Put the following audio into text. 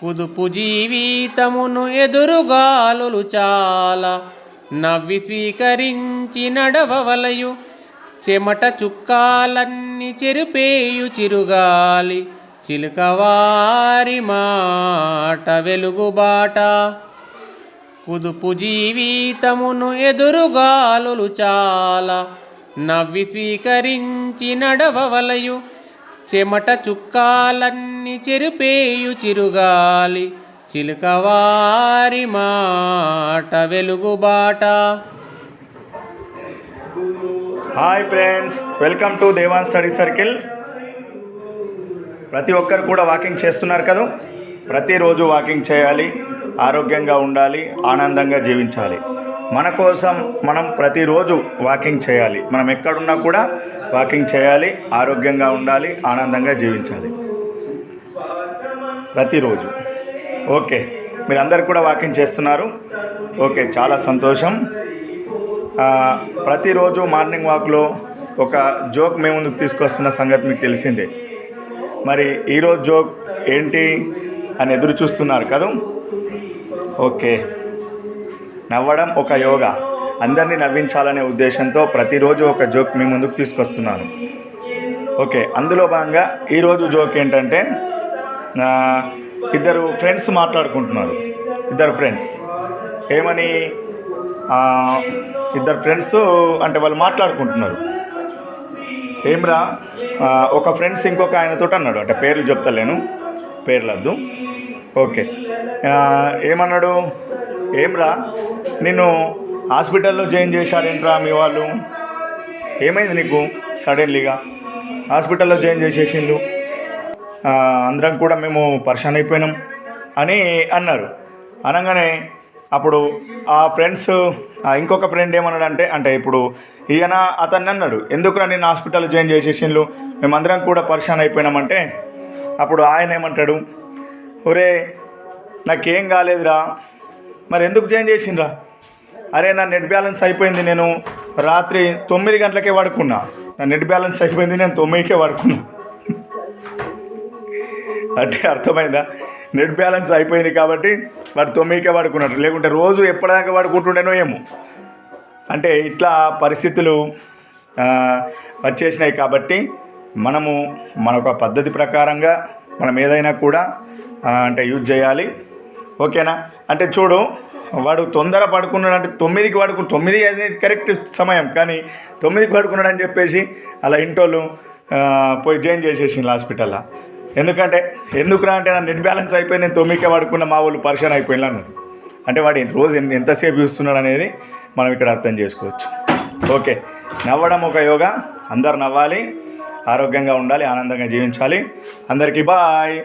కుదుపు జీవితమును ఎదురుగాలులు చాలా. నవ్వి స్వీకరించి నడవవలయు. చెమట చుక్కాలన్నీ చెరుపేయు చిరుగాలి. చిలుకవారి మాట వెలుగుబాట కుదుపు జీవితమును ఎదురుగాలులు చాలా. నవ్వి స్వీకరించి నడవవలయు. చెమట చుక్కాలన్నీ చెరుపేయు చిరుగాలి చిలుకవారి మాట వెలుగుబాట hi friends welcome to Devan study circle ప్రతి ఒక్కరు కూడా వాకింగ్ చేస్తున్నారు కదా? ప్రతిరోజు వాకింగ్ చేయాలి ఆరోగ్యంగా ఉండాలి ఆనందంగా జీవించాలి. మన కోసం మనం ప్రతిరోజు వాకింగ్ చేయాలి. మనం ఎక్కడున్నా కూడా వాకింగ్ చేయాలి ఆరోగ్యంగా ఉండాలి ఆనందంగా జీవించాలి. ప్రతిరోజు. ఓకే. మీరందరూ కూడా వాకింగ్ చేస్తున్నారు. ఓకే చాలా సంతోషం. ప్రతిరోజు మార్నింగ్ వాక్లో ఒక జోక్ మేము ముందుకు తీసుకొస్తున్న సంగతి మీకు తెలిసిందే. మరి ఈరోజు జోక్ ఏంటి అని ఎదురు చూస్తున్నారు కదా? ఓకే. నవ్వడం ఒక యోగా. అందరినీ నవ్వించాలనే ఉద్దేశంతో ప్రతిరోజు ఒక జోక్ మీ ముందుకు తీసుకొస్తున్నాను. ఓకే అందులో భాగంగా ఈరోజు జోక్ ఏంటంటే ఇద్దరు ఫ్రెండ్స్ మాట్లాడుకుంటున్నారు. ఇద్దరు ఫ్రెండ్స్. ఏమని? ఇద్దరు ఫ్రెండ్స్ అంటే వాళ్ళు మాట్లాడుకుంటున్నారు. ఏమ్రా? ఒక ఫ్రెండ్స్ ఇంకొక ఆయనతో అన్నాడు. అంటే పేర్లు చెప్తలేను. పేర్లద్దు. ఓకే. ఏమన్నాడు? ఏమ్రా? నిన్ను హాస్పిటల్లో జాయిన్ చేశారేంట్రా మీ వాళ్ళు? ఏమైంది నీకు? సడన్లీగా. హాస్పిటల్లో జాయిన్ చేసేసిండు అందరం కూడా మేము పర్షాన్ అయిపోయినాం అని అన్నారు. అనగానే అప్పుడు ఆ ఫ్రెండ్స్ ఇంకొక ఫ్రెండ్ ఏమన్నాడంటే అంటే ఇప్పుడు ఈయన అతన్ని అన్నాడు ఎందుకురా నేను హాస్పిటల్ జాయిన్ చేసేసిండ్రు? మేమందరం కూడా పర్షాన్ అయిపోయినామంటే అప్పుడు ఆయన ఏమంటాడు ఒరే నాకేం కాలేదురా మరి ఎందుకు జాయిన్ చేసిండ్రా? అరే నా నెట్ బ్యాలెన్స్ అయిపోయింది నేను రాత్రి తొమ్మిది గంటలకే పడుకున్నా. నా నెట్ బ్యాలెన్స్ అయిపోయింది నేను తొమ్మిదికే పడుకున్నా. అంటే అర్థమైందా? నెట్ బ్యాలెన్స్ అయిపోయింది కాబట్టి వాడు తొమ్మిదికే పడుకున్నాడు లేకుంటే రోజు ఎప్పటిదాకా పడుకుంటుండేనో ఏమో. అంటే ఇట్లా పరిస్థితులు వచ్చేసినాయి కాబట్టి మనము మన ఒక పద్ధతి ప్రకారంగా మనం ఏదైనా కూడా అంటే యూజ్ చేయాలి. ఓకేనా? అంటే చూడు వాడు తొందర పడుకున్నాడు అంటే తొమ్మిదికి పడుకు తొమ్మిది అనేది కరెక్ట్ సమయం. కానీ తొమ్మిదికి పడుకున్నాడు అని చెప్పేసి అలా ఇంటోళ్ళు పోయి జాయిన్ చేసేసింది హాస్పిటల్లో. ఎందుకంటే ఎందుకురా అంటే నా నెట్ బ్యాలెన్స్ అయిపోయి నేను తొమ్మిదికే పడుకున్న మా వాళ్ళు పరిశాన్ అయిపోయినా అంటే వాడు రోజు ఎంతసేపు చూస్తున్నాడు అనేది మనం ఇక్కడ అర్థం చేసుకోవచ్చు. ఓకే నవ్వడం ఒక యోగా. అందరు నవ్వాలి ఆరోగ్యంగా ఉండాలి ఆనందంగా జీవించాలి. అందరికీ బాయ్.